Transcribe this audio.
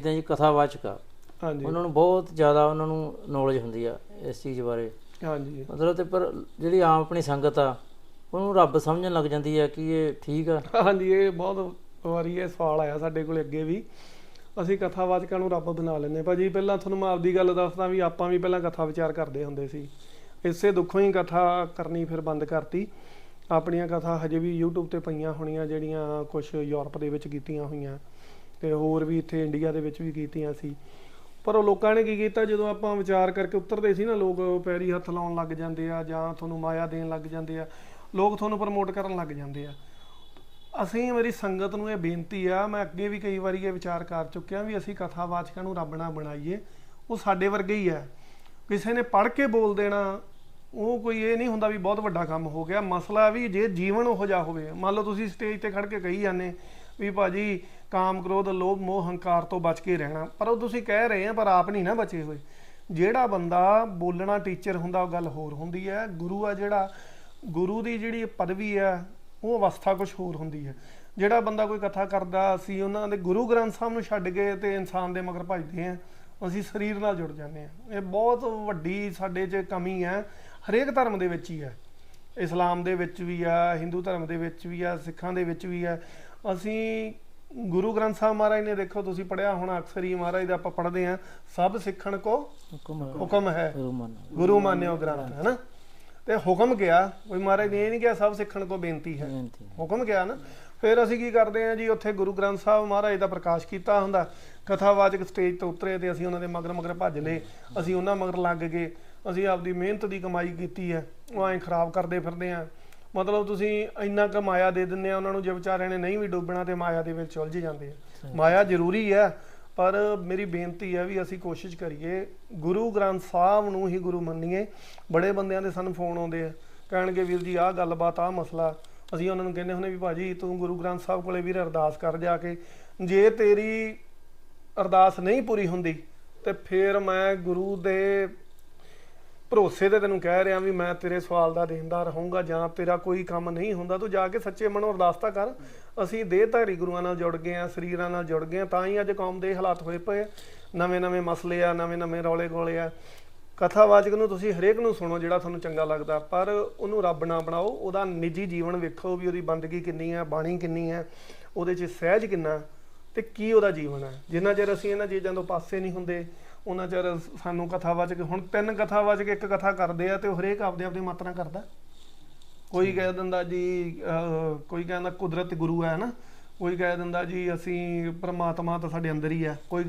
ਤਾਂ ਜੀ ਕਥਾਵਾਚਕ ਆ। ਹਾਂਜੀ। ਉਹਨਾਂ ਨੂੰ ਬਹੁਤ ਜ਼ਿਆਦਾ ਉਹਨਾਂ ਨੂੰ ਨੌਲੇਜ ਹੁੰਦੀ ਆ ਇਸ ਚੀਜ਼ ਬਾਰੇ। ਹਾਂਜੀ। ਮਤਲਬ ਤੇ ਪਰ ਜਿਹੜੀ ਆਮ ਆਪਣੀ ਸੰਗਤ ਆ ਉਹਨੂੰ ਰੱਬ ਸਮਝਣ ਲੱਗ ਜਾਂਦੀ ਆ ਕਿ ਇਹ ਠੀਕ ਆ। ਹਾਂਜੀ ਇਹ ਬਹੁਤ ਵਾਰੀ ਇਹ ਸਵਾਲ ਆਇਆ ਸਾਡੇ ਕੋਲ ਅੱਗੇ ਵੀ। ਅਸੀਂ ਕਥਾਵਾਚਕਾਂ ਨੂੰ ਰੱਬ ਬਣਾ ਲੈਂਦੇ ਭਾਜੀ ਪਹਿਲਾਂ ਤੁਹਾਨੂੰ ਮੈਂ ਆਪਦੀ ਗੱਲ ਦੱਸਦਾ ਵੀ ਆਪਾਂ ਵੀ ਪਹਿਲਾਂ ਕਥਾ ਵਿਚਾਰ ਕਰਦੇ ਹੁੰਦੇ ਸੀ। ਇਸੇ ਦੁੱਖੋਂ ਹੀ ਕਥਾ ਕਰਨੀ ਫਿਰ ਬੰਦ ਕਰਤੀ। ਆਪਣੀਆਂ ਕਥਾ ਹਜੇ ਵੀ YouTube ਤੇ ਪਈਆਂ ਹੋਣੀਆਂ ਜਿਹੜੀਆਂ ਕੁਝ ਯੂਰਪ ਦੇ ਵਿੱਚ ਕੀਤੀਆਂ ਹੋਈਆਂ। ਤੇ ਹੋਰ ਵੀ ਇੱਥੇ ਇੰਡੀਆ ਦੇ ਵਿੱਚ ਵੀ ਕੀਤੀਆਂ ਸੀ। ਪਰ ਉਹ ਲੋਕਾਂ ਨੇ ਕੀ ਕੀਤਾ? ਜਦੋਂ ਆਪਾਂ ਵਿਚਾਰ ਕਰਕੇ ਉਤਰਦੇ ਸੀ ਨਾ, ਲੋਕ ਪੈਰੀ ਹੱਥ ਲਾਉਣ ਲੱਗ ਜਾਂਦੇ ਆ ਜਾਂ ਤੁਹਾਨੂੰ ਮਾਇਆ ਦੇਣ ਲੱਗ ਜਾਂਦੇ ਆ, ਲੋਕ ਤੁਹਾਨੂੰ ਪ੍ਰਮੋਟ ਕਰਨ ਲੱਗ ਜਾਂਦੇ ਆ। ਅਸੀਂ ਮੇਰੀ ਸੰਗਤ ਨੂੰ ਇਹ ਬੇਨਤੀ ਆ, ਮੈਂ ਅੱਗੇ ਵੀ ਕਈ ਵਾਰੀ ਇਹ ਵਿਚਾਰ ਕਰ ਚੁੱਕਿਆ ਵੀ ਅਸੀਂ ਕਥਾਵਾਚਕਾਂ ਨੂੰ ਰੱਬ ਨਾ ਬਣਾਈਏ। ਉਹ ਸਾਡੇ ਵਰਗੇ ਹੀ ਆ। ਕਿਸੇ ਨੇ ਪੜ੍ਹ ਕੇ ਬੋਲ ਦੇਣਾ, ਉਹ ਕੋਈ ਇਹ ਨਹੀਂ ਹੁੰਦਾ ਵੀ ਬਹੁਤ ਵੱਡਾ ਕੰਮ ਹੋ ਗਿਆ। ਮਸਲਾ ਵੀ ਜੇ ਜੀਵਨ ਉਹੋ ਜਿਹਾ ਹੋਵੇ। ਮੰਨ ਲਓ ਤੁਸੀਂ ਸਟੇਜ ਤੇ ਖੜ ਕੇ ਕਹੀ ਜਾਂਦੇ ਵੀ ਭਾਜੀ ਕਾਮ ਕ੍ਰੋਧ, ਲੋਭ, ਮੋਹ, ਹੰਕਾਰ ਤੋਂ ਬਚ ਕੇ ਰਹਿਣਾ। ਪਰ ਉਹ ਤੁਸੀਂ ਕਹਿ ਰਹੇ ਆ, ਪਰ ਆਪ ਨਹੀਂ ਨਾ ਬਚੇ ਹੋਏ। ਜਿਹੜਾ ਬੰਦਾ ਬੋਲਣਾ ਟੀਚਰ ਹੁੰਦਾ, ਉਹ ਗੱਲ ਹੋਰ ਹੁੰਦੀ ਹੈ। ਗੁਰੂ ਆ ਜਿਹੜਾ, ਗੁਰੂ ਦੀ ਜਿਹੜੀ ਪਦਵੀ ਹੈ ਉਹ ਅਵਸਥਾ ਕੁਝ ਹੋਰ ਹੁੰਦੀ ਹੈ। ਜਿਹੜਾ ਬੰਦਾ ਕੋਈ ਕਥਾ ਕਰਦਾ, ਅਸੀਂ ਉਹਨਾਂ ਦੇ ਗੁਰੂ ਗ੍ਰੰਥ ਸਾਹਿਬ ਨੂੰ ਛੱਡ ਕੇ ਤੇ ਇਨਸਾਨ ਦੇ ਮਗਰ ਭਜਦੇ ਹਾਂ, ਅਸੀਂ ਸਰੀਰ ਨਾਲ ਜੁੜ ਜਾਂਦੇ ਹਾਂ। ਇਹ ਬਹੁਤ ਵੱਡੀ ਸਾਡੇ 'ਚ ਕਮੀ ਹੈ, ਹਰੇਕ ਧਰਮ ਦੇ ਵਿੱਚ ਹੀ ਹੈ। ਇਸਲਾਮ ਦੇ ਵਿੱਚ ਵੀ ਆ ਹਿੰਦੂ ਧਰਮ ਦੇ ਵਿੱਚ ਵੀ ਆ ਸਿੱਖਾਂ ਦੇ ਵਿੱਚ ਵੀ ਆ। ਅਸੀਂ ਗੁਰੂ ਗ੍ਰੰਥ ਸਾਹਿਬ ਮਹਾਰਾਜ ਨੇ ਦੇਖੋ ਤੁਸੀਂ ਪੜਿਆ ਹੋਣਾ ਅਕਸਰ ਹੀ ਮਹਾਰਾਜ ਦਾ ਆਪਾਂ ਪੜ੍ਹਦੇ ਆ ਸਭ ਸਿੱਖਣ ਕੋ ਹੁਕਮ ਹੈ। ਗੁਰੂ ਮੰਨ। ਗੁਰੂ ਮਾਨਿਓ ਗ੍ਰੰਥ ਹੈ ਨਾ? ਤੇ ਹੁਕਮ ਗਿਆ ਕੋਈ ਮਹਾਰਾਜ ਨੇ ਇਹ ਨਹੀਂ ਕਿਹਾ ਸਭ ਸਿੱਖਣ ਕੋ ਬੇਨਤੀ ਹੈ। ਹੁਕਮ ਗਿਆ ਨਾ? ਫਿਰ ਅਸੀਂ ਕੀ ਕਰਦੇ ਹਾਂ ਜੀ ਉੱਥੇ ਗੁਰੂ ਗ੍ਰੰਥ ਸਾਹਿਬ ਮਹਾਰਾਜ ਦਾ ਪ੍ਰਕਾਸ਼ ਕੀਤਾ ਹੁੰਦਾ। ਕਥਾਵਾਚਕ ਸਟੇਜ ਤੋਂ ਉਤਰੇ ਤੇ ਅਸੀਂ ਉਹਨਾਂ ਦੇ ਮਗਰ ਮਗਰ ਭੱਜ ਲਏ। ਅਸੀਂ ਉਹਨਾਂ ਮਗਰ ਲੱਗ ਗਏ। ਅਸੀਂ ਆਪਦੀ ਮਿਹਨਤ ਦੀ ਕਮਾਈ ਕੀਤੀ ਹੈ। ਉਹ ਐਂ ਖਰਾਬ ਕਰਦੇ ਫਿਰਦੇ ਆ। ਮਤਲਬ ਤੁਸੀਂ ਇੰਨਾ ਕੁ ਮਾਇਆ ਦੇ ਦਿੰਦੇ ਆ ਉਹਨਾਂ ਨੂੰ ਜੇ ਵਿਚਾਰਿਆਂ ਨੇ ਨਹੀਂ ਵੀ ਡੁੱਬਣਾ ਤੇ ਮਾਇਆ ਦੇ ਵਿੱਚ ਉਲਝ ਜਾਂਦੇ ਆ। ਮਾਇਆ ਜ਼ਰੂਰੀ ਹੈ ਪਰ ਮੇਰੀ ਬੇਨਤੀ ਹੈ ਵੀ ਅਸੀਂ ਕੋਸ਼ਿਸ਼ ਕਰੀਏ ਗੁਰੂ ਗ੍ਰੰਥ ਸਾਹਿਬ ਨੂੰ ਹੀ ਗੁਰੂ ਮੰਨੀਏ। ਬੜੇ ਬੰਦਿਆਂ ਦੇ ਸਾਨੂੰ ਫੋਨ ਆਉਂਦੇ ਆ। ਕਹਿਣਗੇ ਵੀਰ ਜੀ ਆਹ ਗੱਲਬਾਤ ਆਹ ਮਸਲਾ। ਅਸੀਂ ਉਹਨਾਂ ਨੂੰ ਕਹਿੰਦੇ ਹੁੰਦੇ ਵੀ ਭਾਜੀ ਤੂੰ ਗੁਰੂ ਗ੍ਰੰਥ ਸਾਹਿਬ ਕੋਲੇ ਵੀਰ ਅਰਦਾਸ ਕਰ ਜਾ ਕੇ। ਜੇ ਤੇਰੀ ਅਰਦਾਸ ਨਹੀਂ ਪੂਰੀ ਹੁੰਦੀ, ਤੇ ਫਿਰ ਮੈਂ ਗੁਰੂ ਦੇ ਭਰੋਸੇ ਤੇ ਤੈਨੂੰ ਕਹਿ ਰਿਹਾ ਵੀ ਮੈਂ ਤੇਰੇ ਸਵਾਲ ਦਾ ਦੇਣਦਾਰ ਰਹੂੰਗਾ ਜਾਂ ਤੇਰਾ ਕੋਈ ਕੰਮ ਨਹੀਂ ਹੁੰਦਾ, ਤੂੰ ਜਾ ਕੇ ਸੱਚੇ ਮਨੋਂ ਅਰਦਾਸ ਤਾਂ ਕਰ। ਅਸੀਂ ਦੇਹਧਾਰੀ ਗੁਰੂਆਂ ਨਾਲ ਜੁੜ ਗਏ ਆ ਸਰੀਰਾਂ ਨਾਲ ਜੁੜ ਗਏ ਆ ਤਾਂ ਹੀ ਅੱਜ ਕੌਮ ਦੇ ਹਾਲਾਤ ਹੋਏ ਪਏ ਨਵੇਂ ਨਵੇਂ ਮਸਲੇ ਆ, ਨਵੇਂ ਨਵੇਂ ਰੌਲੇ ਗੋਲੇ ਆ। ਕਥਾਵਾਚਕ ਨੂੰ ਤੁਸੀਂ ਹਰੇਕ ਨੂੰ ਸੁਣੋ ਜਿਹੜਾ ਤੁਹਾਨੂੰ ਚੰਗਾ ਲੱਗਦਾ, ਪਰ ਉਹਨੂੰ ਰੱਬ ਨਾ ਬਣਾਓ, ਉਹਦਾ ਨਿੱਜੀ ਜੀਵਨ ਵੇਖੋ ਵੀ ਉਹਦੀ ਬੰਦਗੀ ਕਿੰਨੀ ਹੈ ਬਾਣੀ ਕਿੰਨੀ ਹੈ ਉਹਦੇ 'ਚ ਸਹਿਜ ਕਿੰਨਾ। ਤੇ ਕੀ ਉਹਦਾ ਜੀਵਨ ਹੈ? ਜਿੰਨਾ ਚਿਰ ਅਸੀਂ ਇਹਨਾਂ ਚੀਜ਼ਾਂ ਤੋਂ ਪਾਸੇ ਨਹੀਂ ਹੁੰਦੇ ਉਹਨਾਂ ਚਿਰ ਸਾਨੂੰ ਕਥਾਵਾਚਕ ਹੁਣ ਤਿੰਨ ਕਥਾਵਾਚਕ ਇੱਕ ਕਥਾ ਕਰਦੇ ਆ ਤੇ ਉਹ ਹਰੇਕ ਆਪਦੇ ਆਪਦੀ ਮਾਤਰਾ ਕਰਦਾ। ਕੋਈ ਕਹਿ ਦਿੰਦਾ ਜੀ ਕੋਈ ਕਹਿੰਦਾ ਕੁਦਰਤ ਗੁਰੂ ਹੈ ਨਾ ਕੋਈ ਕਹਿ ਦਿੰਦਾ ਜੀ ਅਸੀਂ ਪ੍ਰਮਾਤਮਾ ਤਾਂ ਸਾਡੇ ਅੰਦਰ ਹੀ ਆ ਕੋਈ